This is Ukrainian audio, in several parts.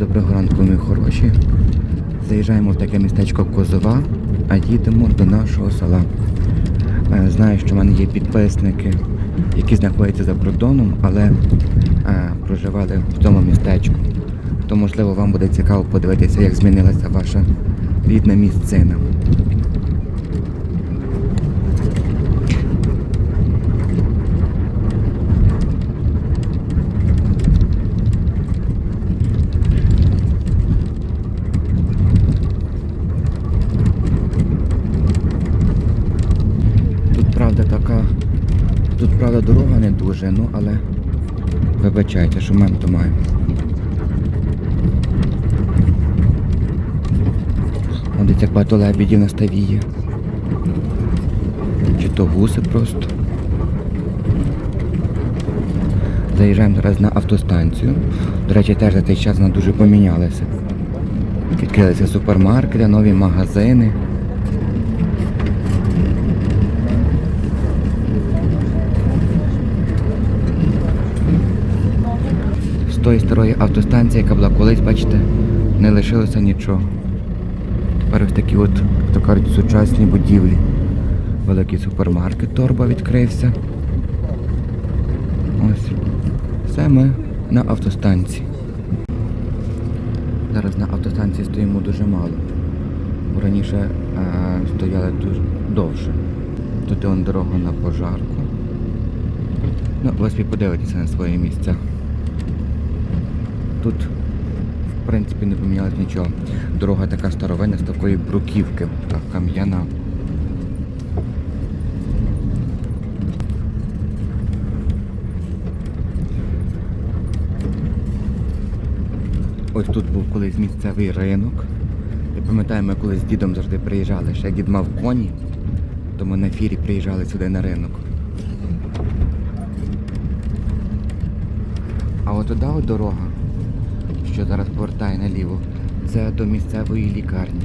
Доброго ранку, мої хороші. Заїжджаємо в таке містечко Козова, а їдемо до нашого села. Е, Знаю, що в мене є підписники, які знаходяться за кордоном, але е, проживали в цьому містечку. То, можливо, вам буде цікаво подивитися, як змінилася ваша рідна місцина. Тут правда така. Тут правда дорога не дуже, ну але вибачайте, що то маю. О, десь як багато лебідів на ставі є. Чи то гуси просто. Заїжджаємо зараз на автостанцію. До речі, теж за цей час вона дуже помінялася. Відкрилися супермаркети, нові магазини. З тої старої автостанції, яка була колись, бачите, не лишилося нічого. Тепер ось такі от, то кажуть, сучасні будівлі. Великий супермаркет торба відкрився. Ось. Все ми на автостанції. Зараз на автостанції стоїмо дуже мало. Бо раніше е, стояли дуже довше. Тут дорога на пожарку. Ну, ви собі подивитеся на свої місця. Тут, в принципі, не помінялось нічого. Дорога така старовинна з такої бруківки, така кам'яна. Ось тут був колись місцевий ринок. Я пам'ятаю, ми колись з дідом завжди приїжджали. Ще дід мав коні, то ми на фірі приїжджали сюди на ринок. А от туди от дорога, що зараз повертає наліво, це до місцевої лікарні.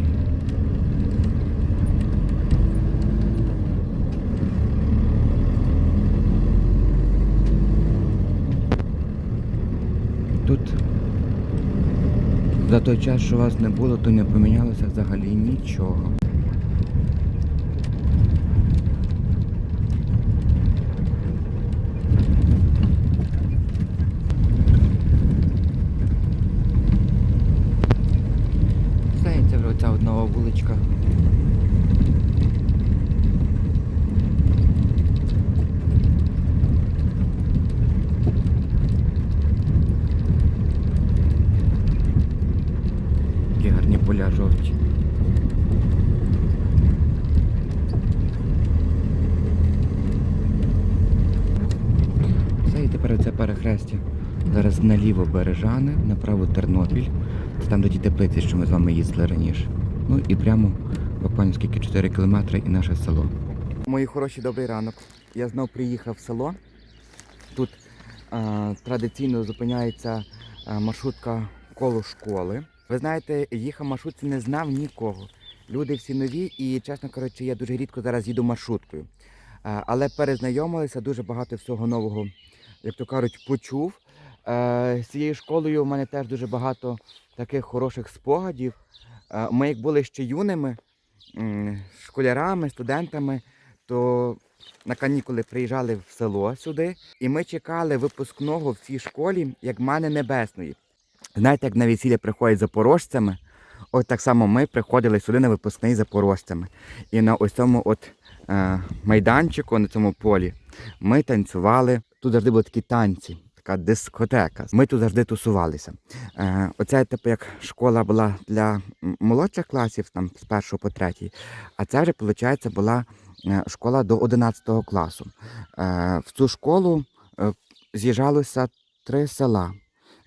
Тут за той час, що вас не було, то не помінялося взагалі нічого. Все, це вже оця от нова вуличка. Які гарні поля жовті. Все, і тепер це перехрестя. Зараз наліво Бережани, направо Тернопіль. Це там до ті теплиці, що ми з вами їздили раніше. Ну і прямо буквально скільки 4 кілометри і наше село. Мої хороші, добрий ранок. Я знов приїхав в село. Тут е, традиційно зупиняється маршрутка коло школи. Ви знаєте, їхав маршрутці не знав нікого. Люди всі нові, і, чесно кажучи, я дуже рідко зараз їду маршруткою. Е, але перезнайомилися, дуже багато всього нового, як то кажуть, почув. Е, з цією школою у мене теж дуже багато таких хороших спогадів. Е, Ми, як були ще юними, школярами, студентами, то на канікули приїжджали в село сюди, і ми чекали випускного в цій школі як мани небесної. Знаєте, як на весілля приходять запорожцями, от так само ми приходили сюди на випускний запорожцями. І на ось цьому от е, майданчику, на цьому полі, ми танцювали. Тут завжди були такі танці, така дискотека. Ми тут завжди тусувалися. Е, оце типу як школа була для молодших класів, там з першого по третій. А це вже, виходить, була е, школа до 11 класу. Е, в цю школу з'їжджалося три села.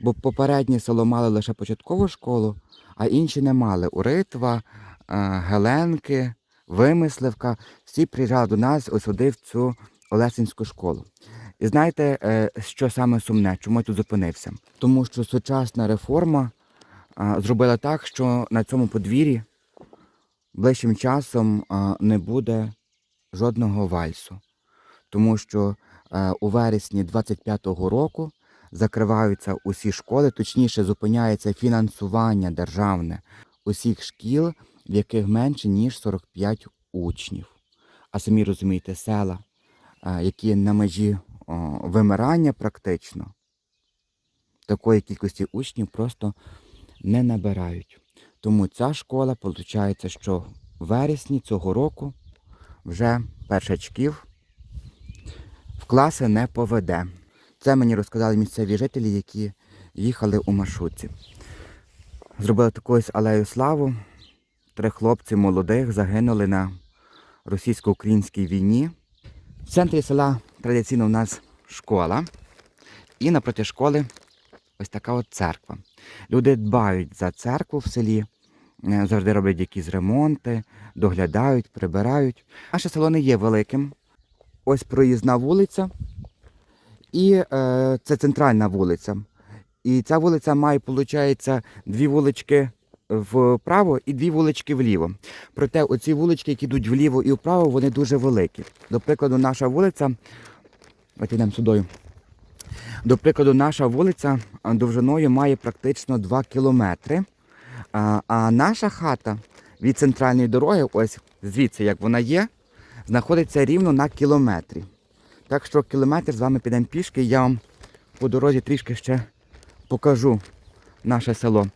Бо попереднє село мало лише початкову школу, а інші не мали. Уритва, Геленки, Вимисливка. Всі приїжджали до нас ось сюди в цю Олесинську школу. І знаєте, е, що саме сумне, чому я тут зупинився? Тому що сучасна реформа зробила так, що на цьому подвір'ї ближчим часом не буде жодного вальсу. Тому що е, у вересні 25-го року закриваються усі школи, точніше зупиняється фінансування державне усіх шкіл, в яких менше ніж 45 учнів. А самі розумієте, села, е, які на межі вимирання практично, такої кількості учнів просто не набирають. Тому ця школа, виходить, що в вересні цього року вже першачків в класи не поведе. Це мені розказали місцеві жителі, які їхали у маршрутці. Зробили таку ось алею славу. Три хлопці молодих загинули на російсько-українській війні. В центрі села традиційно у нас школа. І напроти школи ось така от церква. Люди дбають за церкву в селі, е, завжди роблять якісь ремонти, доглядають, прибирають. Наше село не є великим. Ось проїзна вулиця, і е, це центральна вулиця. І ця вулиця має, виходить, дві вулички вправо і дві вулички вліво. Проте оці вулички, які йдуть вліво і вправо, вони дуже великі. До прикладу, наша вулиця. Йдемо сюди. До прикладу, наша вулиця довжиною має практично 2 кілометри. А наша хата від центральної дороги, ось звідси, як вона є, знаходиться рівно на кілометрі. Так що кілометр з вами підемо пішки, я вам по дорозі трішки ще покажу наше село.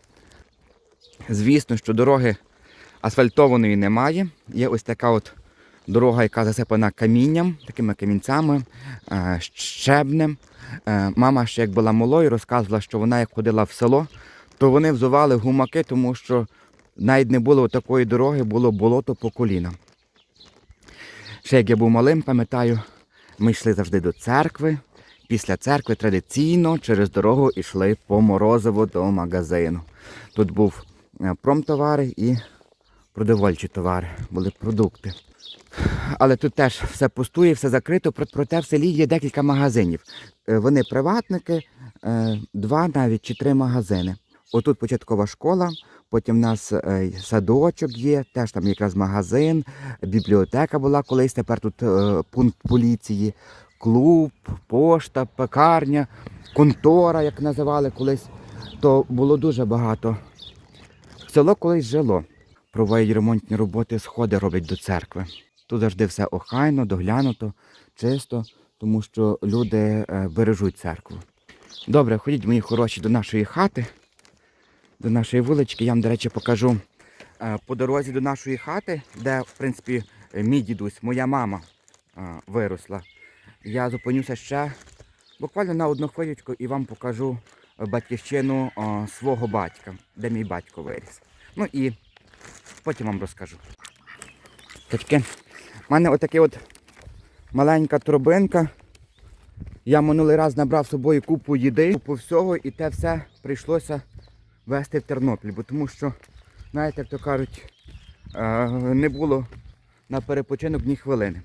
Звісно, що дороги асфальтованої немає. Є ось така от дорога, яка засипана камінням, такими камінцями, е, щебнем. Е, Мама ще як була малою, розказувала, що вона як ходила в село, то вони взували гумаки, тому що навіть не було такої дороги, було болото по коліна. Ще як я був малим, пам'ятаю, ми йшли завжди до церкви. Після церкви традиційно через дорогу йшли по морозиво до магазину. Тут був промтовари і продовольчі товари, були продукти. Але тут теж все пустує, все закрито, проте в селі є декілька магазинів. Е, Вони приватники, е, два навіть чи три магазини. Отут початкова школа, потім в нас е, садочок є, теж там якраз магазин, бібліотека була колись, тепер тут е, пункт поліції, клуб, пошта, пекарня, контора, як називали колись. То було дуже багато. Село колись жило. Проводять ремонтні роботи, сходи роблять до церкви. Тут завжди все охайно, доглянуто, чисто, тому що люди е, бережуть церкву. Добре, ходіть, мої хороші, до нашої хати, до нашої вулички. Я вам, до речі, покажу е, по дорозі до нашої хати, де, в принципі, мій дідусь, моя мама е, виросла. Я зупинюся ще буквально на одну хвилючку і вам покажу батьківщину свого батька, де мій батько виріс. Ну і потім вам розкажу. Точки. У мене отака от маленька торбинка. Я минулий раз набрав з собою купу їди, купу всього, і те все прийшлося везти в Тернопіль, бо тому що, знаєте, як то кажуть, е, не було на перепочинок ні хвилини.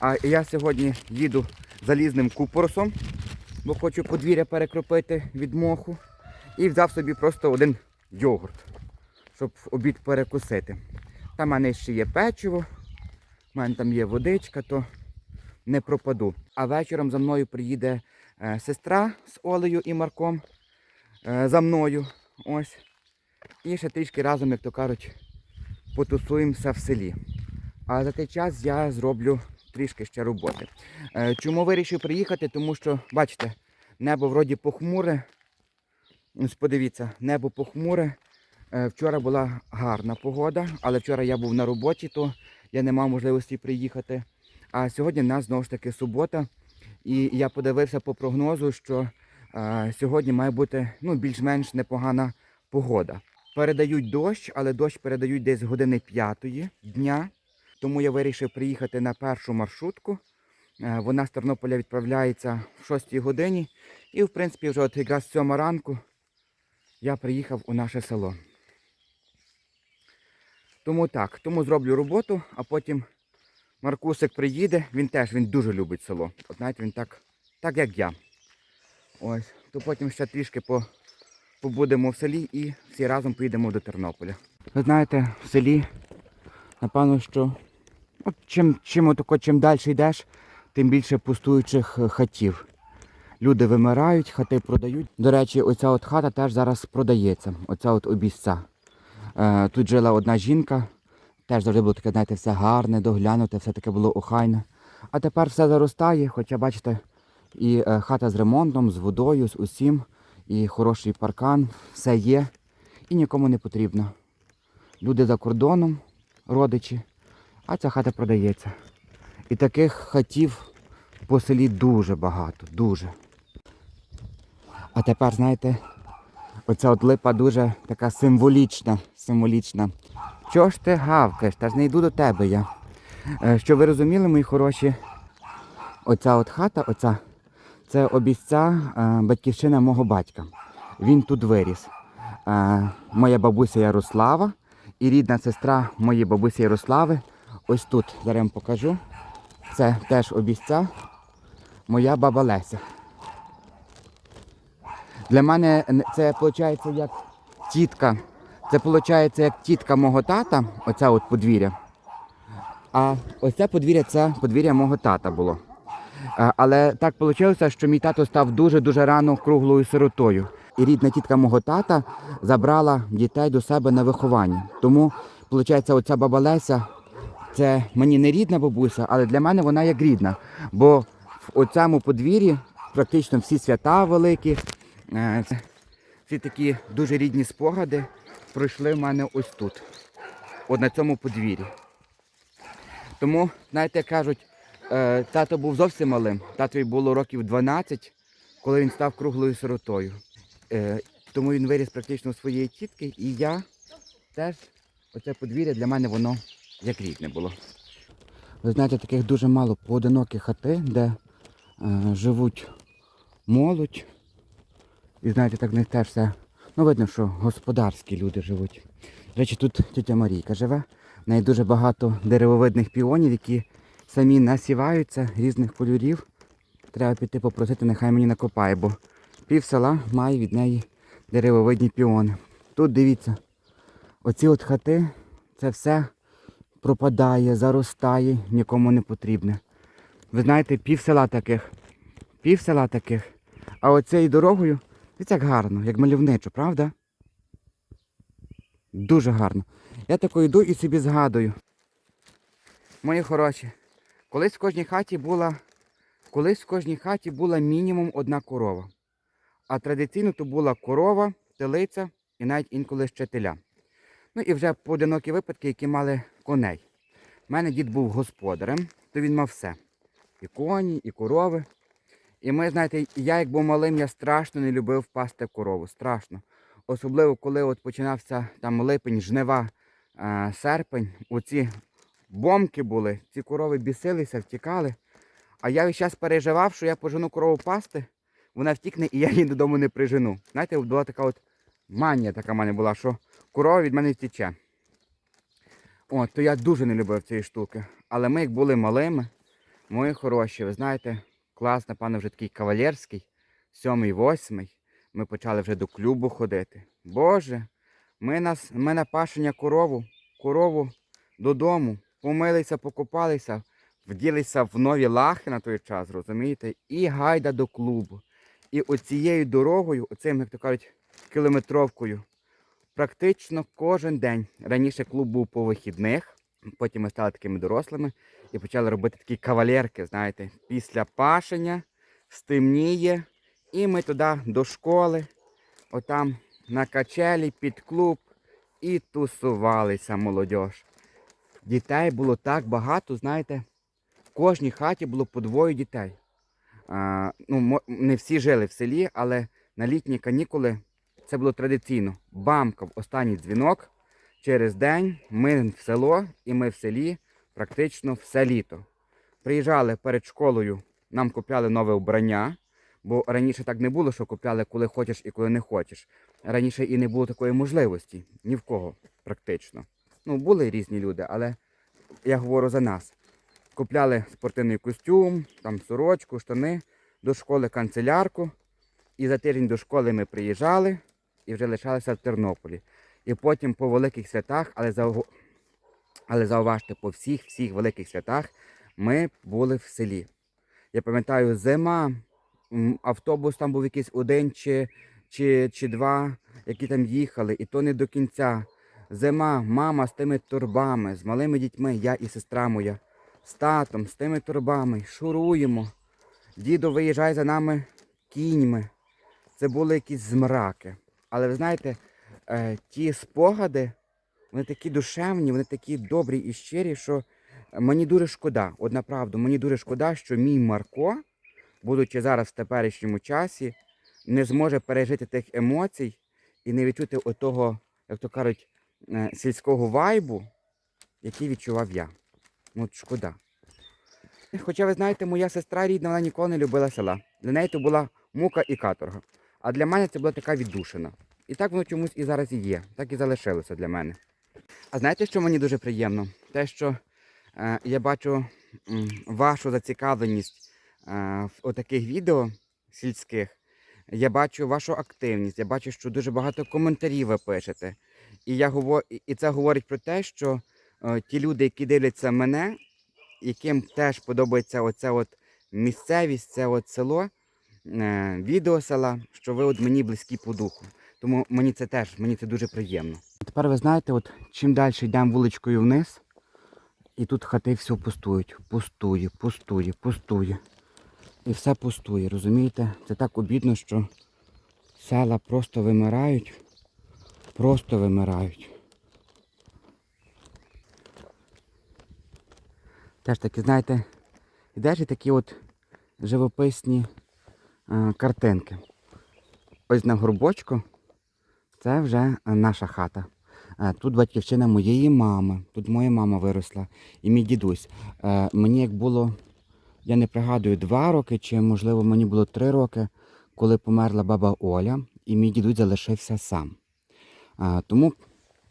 А я сьогодні їду залізним купоросом, бо хочу подвір'я перекропити від моху. І взяв собі просто один йогурт, щоб обід перекусити. Там в мене ще є печиво, в мене там є водичка, то не пропаду. А вечором за мною приїде е, сестра з Олею і Марком е, за мною. Ось. І ще трішки разом, як то кажуть, потусуємося в селі. А за той час я зроблю трішки ще роботи. Е, чому вирішив приїхати? Тому що, бачите, небо вроді похмуре. Ось подивіться, небо похмуре. Е, Вчора була гарна погода, але вчора я був на роботі, то я не мав можливості приїхати. А сьогодні в нас знову ж таки субота. І я подивився по прогнозу, що е, сьогодні має бути ну, більш-менш непогана погода. Передають дощ, але дощ передають десь години п'ятої дня. Тому я вирішив приїхати на першу маршрутку. Е, Вона з Тернополя відправляється в 6 годині. І, в принципі, вже от якраз 7 ранку я приїхав у наше село. Тому так, тому зроблю роботу, а потім Маркусик приїде, він теж він дуже любить село. От знаєте, він так, так як я. Ось, то потім ще трішки по, побудемо в селі і всі разом поїдемо до Тернополя. Ви знаєте, в селі, напевно, що чим, чим, отако, чим далі йдеш, тим більше пустуючих е, хатів. Люди вимирають, хати продають. До речі, оця от хата теж зараз продається. Оця от обіця. Е, тут жила одна жінка, теж завжди було таке, знаєте, все гарне, доглянуте, все таке було охайне. А тепер все заростає, хоча бачите, і е, хата з ремонтом, з водою, з усім, і хороший паркан, все є, і нікому не потрібно. Люди за кордоном, родичі, а ця хата продається. І таких хатів по селі дуже багато, дуже. А тепер, знаєте, оця от липа дуже така символічна, символічна. Чого ж ти гавкаєш? Та ж не йду до тебе я. Е, Щоб ви розуміли, мої хороші, оця от хата, оця, це обіця е, батьківщина мого батька. Він тут виріс. Е, Моя бабуся Ярослава і рідна сестра моєї бабусі Ярослави. Ось тут, зараз вам покажу. Це теж обіця моя баба Леся. Для мене це виходить як тітка. Це виходить як тітка мого тата, оця от подвір'я. А ось це подвір'я це подвір'я мого тата було. Але так вийшло, що мій тато став дуже-дуже рано круглою сиротою. І рідна тітка мого тата забрала дітей до себе на виховання. Тому, виходить, оця баба Леся це мені не рідна бабуся, але для мене вона як рідна. Бо в оцьому подвір'ї практично всі свята великі, е, всі такі дуже рідні спогади пройшли в мене ось тут, от на цьому подвір'ї. Тому, знаєте, кажуть, е, тато був зовсім малим. Татові було років 12, коли він став круглою сиротою. Е, Тому він виріс практично у своєї тітки, і я теж, оце подвір'я для мене воно як рідне було. Ви знаєте, таких дуже мало поодинокі хати, де е, живуть молодь. І знаєте, так в них теж все. Ну, видно, що господарські люди живуть. До речі, тут тітя Марійка живе. В неї дуже багато деревовидних піонів, які самі насіваються різних кольорів. Треба піти попросити, нехай мені накопає, бо пів села має від неї деревовидні піони. Тут дивіться, оці от хати, це все пропадає, заростає, нікому не потрібне. Ви знаєте, пів села таких. Пів села таких. А оцією дорогою, це як гарно, як мальовничо, правда? Дуже гарно. Я тако йду і собі згадую. Мої хороші, колись в кожній хаті була, колись в кожній хаті була мінімум одна корова. А традиційно то була корова, телиця і навіть інколи ще теля. Ну і вже поодинокі випадки, які мали коней. У мене дід був господарем, то він мав все. І коні, і корови. І ми, знаєте, я як був малим, я страшно не любив пасти корову. Страшно. Особливо, коли от починався там липень, жнива, е, серпень, оці бомки були, ці корови бісилися, втікали. А я весь час переживав, що я пожену корову пасти, вона втікне і я її додому не прижену. Знаєте, була така от манія така в мене була, що корова від мене втіче. От, то я дуже не любив цієї штуки. Але ми, як були малими, мої хороші, ви знаєте, клас, напевно, вже такий кавалерський, сьомий, восьмий. Ми почали вже до клубу ходити. Боже, ми, нас, ми на пашення корову, корову додому, помилися, покупалися, вділися в нові лахи на той час, розумієте? І гайда до клубу. І оцією дорогою, оцим, як то кажуть, кілометровкою, практично кожен день. Раніше клуб був по вихідних, потім ми стали такими дорослими і почали робити такі кавалерки, знаєте, після пашення стемніє, і ми туди до школи, отам на качелі під клуб і тусувалися молодь. Дітей було так багато, знаєте, в кожній хаті було по двоє дітей. А, ну, не всі жили в селі, але на літні канікули це було традиційно. Бамкав останній дзвінок. Через день ми в село і ми в селі практично все літо. Приїжджали перед школою, нам купляли нове вбрання, бо раніше так не було, що купляли коли хочеш і коли не хочеш. Раніше і не було такої можливості ні в кого практично. Ну, були різні люди, але я говорю за нас. Купляли спортивний костюм, там сорочку, штани, до школи канцелярку. І за тиждень до школи ми приїжджали і вже лишалися в Тернополі. І потім по великих святах, але зау- але зауважте, по всіх всіх великих святах ми були в селі. Я пам'ятаю, зима, автобус там був якийсь один чи, чи, чи два, які там їхали, і то не до кінця. Зима, мама з тими торбами, з малими дітьми, я і сестра моя, з татом, з тими торбами, шуруємо. Дідо виїжджає за нами кіньми. Це були якісь змраки. Але ви знаєте, е, ті спогади, вони такі душевні, вони такі добрі і щирі, що мені дуже шкода. От направду, мені дуже шкода, що мій Марко, будучи зараз в теперішньому часі, не зможе пережити тих емоцій і не відчути отого, як то кажуть, е, сільського вайбу, який відчував я. Ну, от шкода. Хоча, ви знаєте, моя сестра рідна, вона ніколи не любила села. Для неї то була мука і каторга. А для мене це була така віддушина. І так воно чомусь і зараз і є. Так і залишилося для мене. А знаєте, що мені дуже приємно? Те, що е, я бачу м, вашу зацікавленість е, в отаких відео сільських. Я бачу вашу активність, я бачу, що дуже багато коментарів ви пишете. І, я говор... і це говорить про те, що е, ті люди, які дивляться мене, яким теж подобається оця от місцевість, це от село, е, відео села, що ви от мені близькі по духу. Тому мені це теж мені це дуже приємно. Тепер ви знаєте, от чим далі йдемо вуличкою вниз, і тут хати все пустують. Пустує, пустує, пустує. І все пустує, розумієте? Це так обідно, що села просто вимирають. Просто вимирають. Теж таки, знаєте, йдеш і такі от живописні е, картинки. Ось на горбочку це вже наша хата. Е, Тут батьківщина моєї мами, тут моя мама виросла і мій дідусь. Е, Мені як було, я не пригадую, два роки, чи можливо мені було три роки, коли померла баба Оля, і мій дідусь залишився сам. Е, Тому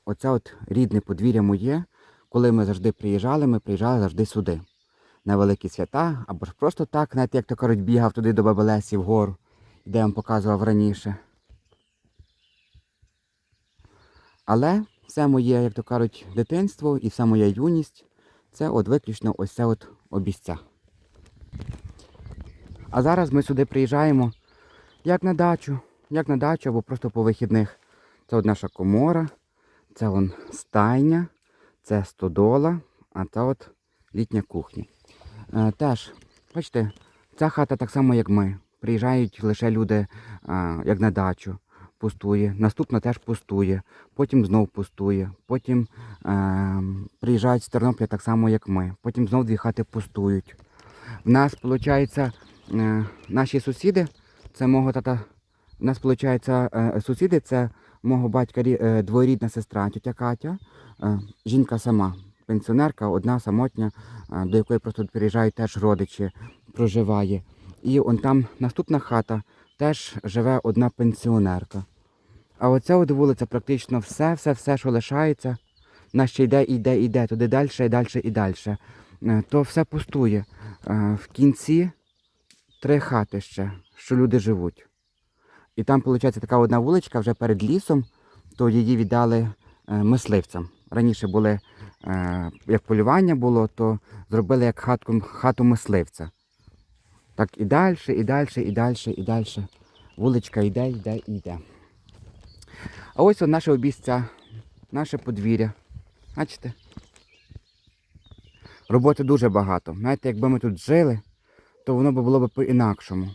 оце от рідне подвір'я моє, коли ми завжди приїжджали, ми приїжджали завжди сюди. На великі свята, або ж просто так, знаєте, як то кажуть, бігав туди до баби Лесі вгору, де я вам показував раніше. Але все моє, як то кажуть, дитинство і вся моя юність це от виключно ось це от обіця. А зараз ми сюди приїжджаємо як на дачу, як на дачу або просто по вихідних. Це от наша комора, це вон стайня, це стодола, а це от літня кухня. Е, теж, бачите, ця хата так само, як ми. Приїжджають лише люди, як на дачу, пустує. Наступна теж пустує, потім знов пустує, потім е, приїжджають з Тернополя так само, як ми. Потім знов дві хати пустують. В нас, виходить, е, наші сусіди, це мого тата. У нас, виходить, е, сусіди це мого батька е, двоюрідна сестра, тітя Катя, е, жінка сама, пенсіонерка, одна самотня, е, до якої просто приїжджають теж родичі, проживає. І он там наступна хата теж живе одна пенсіонерка. А оця от вулиця практично все, все, все, що лишається, на ще йде, йде, йде, туди далі, і далі, і далі. Е, То все пустує. Е, В кінці три хати ще, що люди живуть. І там, виходить, така одна вуличка вже перед лісом, то її віддали е, мисливцям. Раніше були, як полювання було, то зробили як хатку, хату мисливця. Так і далі, і далі, і далі, і далі. Вуличка йде, йде, йде. А ось наше обіця, наше подвір'я. Бачите? Роботи дуже багато. Знаєте, якби ми тут жили, то воно б було б по-інакшому.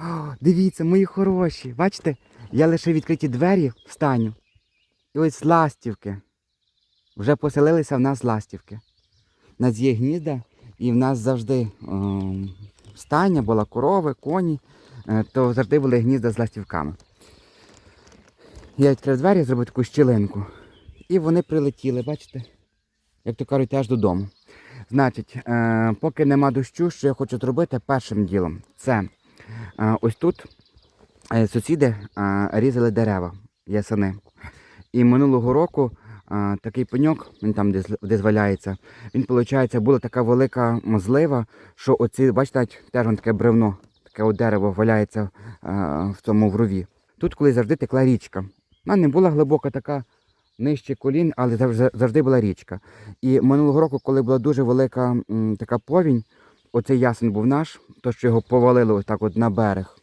О, дивіться, мої хороші. Бачите, я лише відкриті двері встаню. І ось ластівки. Вже поселилися в нас ластівки. У нас є гнізда, і в нас завжди ем, стайня була корови, коні, е, то завжди були гнізда з ластівками. Я відкрив двері, зробив таку щілинку. І вони прилетіли, бачите? Як то кажуть, аж додому. Значить, е, поки нема дощу, що я хочу зробити першим ділом, це е, ось тут е, сусіди е, різали дерева, ясени. І минулого року е, такий пеньок, він там десь, десь валяється, він, виходить, була така велика злива, що оці, бачите, теж вон таке бревно, таке от дерево валяється е, в цьому врові. Тут колись завжди текла річка. Вона не була глибока така, нижче колін, але завжди, була річка. І минулого року, коли була дуже велика така повінь, оцей ясен був наш, то що його повалило ось так от на берег.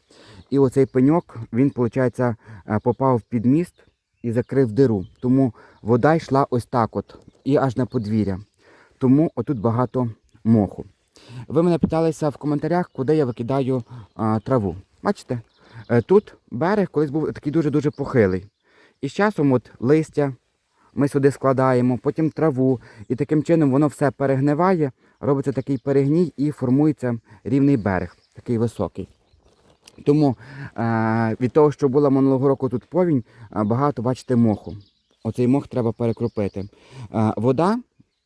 І оцей пеньок, він, виходить, попав під міст і закрив диру. Тому вода йшла ось так от, і аж на подвір'я. Тому отут багато моху. Ви мене питалися в коментарях, куди я викидаю а, траву. Бачите? Е, Тут берег колись був такий дуже-дуже похилий. І з часом от листя ми сюди складаємо, потім траву, і таким чином воно все перегниває, робиться такий перегній і формується рівний берег, такий високий. Тому е, від того, що була минулого року тут повінь, е, багато бачите моху. Оцей мох треба перекропити. Е, вода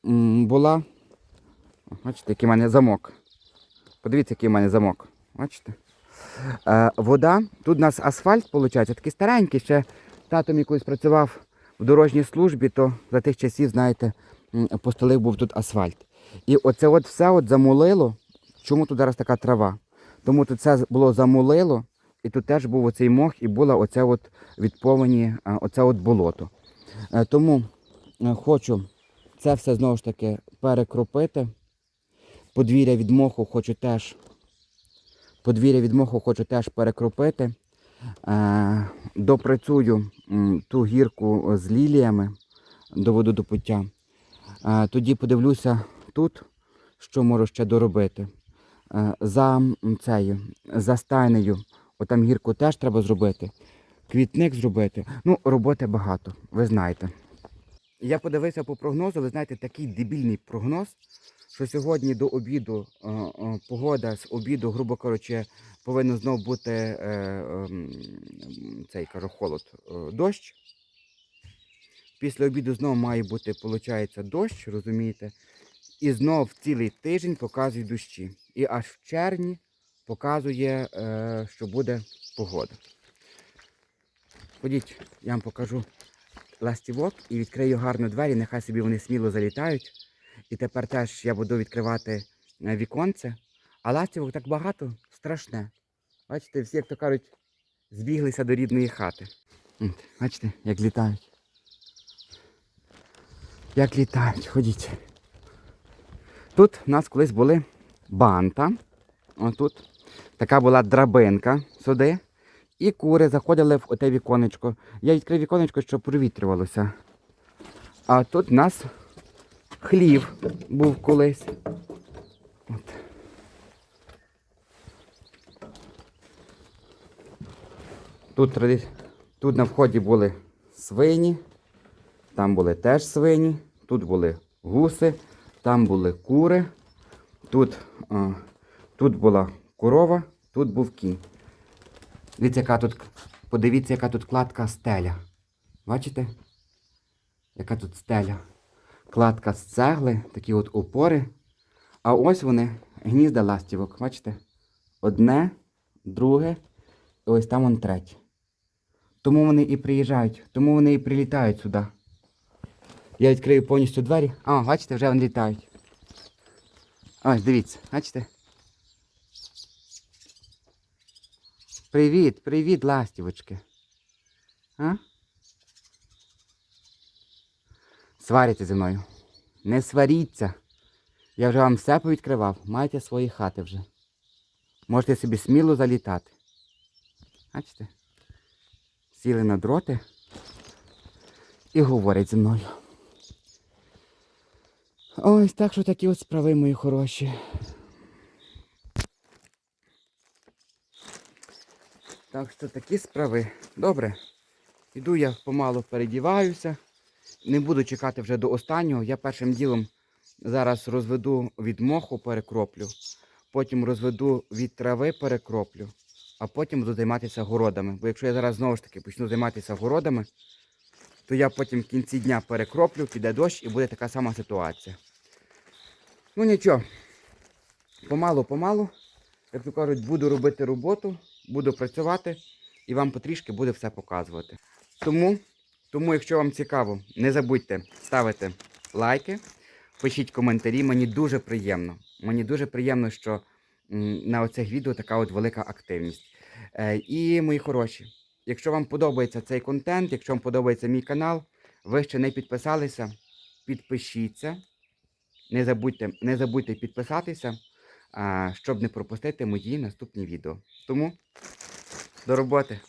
була. Бачите, який в мене замок. Подивіться, який в мене замок. Бачите? Е, вода, тут у нас асфальт, виходить, такий старенький, ще тато мій колись працював в дорожній службі, то за тих часів, знаєте, постелив був тут асфальт. І оце от все от замулило. Чому тут зараз така трава? Тому тут все було замулило, і тут теж був оцей мох, і було оце от від повені, оце от болото. Е, Тому е, хочу це все знову ж таки перекропити. Подвір'я від моху хочу теж. Подвір'я від моху хочу теж перекропити. Е, допрацюю ту гірку з ліліями, доведу до пуття. Е, тоді подивлюся тут, що можу ще доробити. Е, за цею, за стайнею, отам гірку теж треба зробити. Квітник зробити. Ну, роботи багато, ви знаєте. Я подивився по прогнозу, ви знаєте, такий дебільний прогноз, що сьогодні до обіду е, е, погода з обіду, грубо кажучи, повинно знов бути е, цей кажу, холод, дощ. Після обіду знову має бути, виходить, дощ, розумієте? І знов цілий тиждень показує дощі. І аж в червні показує, що буде погода. Ходіть, я вам покажу ластівок і відкрию гарно двері, нехай собі вони сміло залітають. І тепер теж я буду відкривати е, віконце. А ластівок так багато, страшне. Бачите, всі, як то кажуть, збіглися до рідної хати. Бачите, як літають. Як літають, ходіть. Тут у нас колись були банта. Отут. Така була драбинка сюди. І кури заходили в оте віконечко. Я відкрив віконечко, щоб провітрювалося. А тут у нас хлів був колись. От. Тут, тут на вході були свині, там були теж свині, тут були гуси, там були кури, тут, а, тут була корова, тут був кінь. Яка тут, подивіться, яка тут кладка стеля. Бачите? Яка тут стеля? Кладка з цегли, такі от опори. А ось вони, гнізда ластівок, бачите? Одне, друге, і ось там он третє. Тому вони і приїжджають, тому вони і прилітають сюди. Я відкрию повністю двері. А, бачите, вже вони літають. Ось, дивіться, бачите? Привіт, привіт, ластівочки. А? Сваряться зі мною. Не сваріться. Я вже вам все повідкривав. Маєте свої хати вже. Можете собі сміло залітати. Бачите? Сіли на дроти і говорять зі мною. Ось так що такі от справи мої хороші. Так що такі справи. Добре. Іду я помалу передіваюся. Не буду чекати вже до останнього. Я першим ділом зараз розведу від моху, перекроплю, потім розведу від трави, перекроплю, а потім буду займатися городами. Бо якщо я зараз знову ж таки почну займатися городами, то я потім в кінці дня перекроплю, піде дощ і буде така сама ситуація. Ну нічого, помалу-помалу, як то кажуть, буду робити роботу, буду працювати і вам потрішки буду все показувати. Тому, тому, якщо вам цікаво, не забудьте ставити лайки, пишіть коментарі. Мені дуже приємно. Мені дуже приємно, що на оцих відео така от велика активність. Е, і мої хороші, якщо вам подобається цей контент, якщо вам подобається мій канал, ви ще не підписалися, підпишіться. Не забудьте, не забудьте підписатися. щоб не пропустити мої наступні відео. Тому до роботи!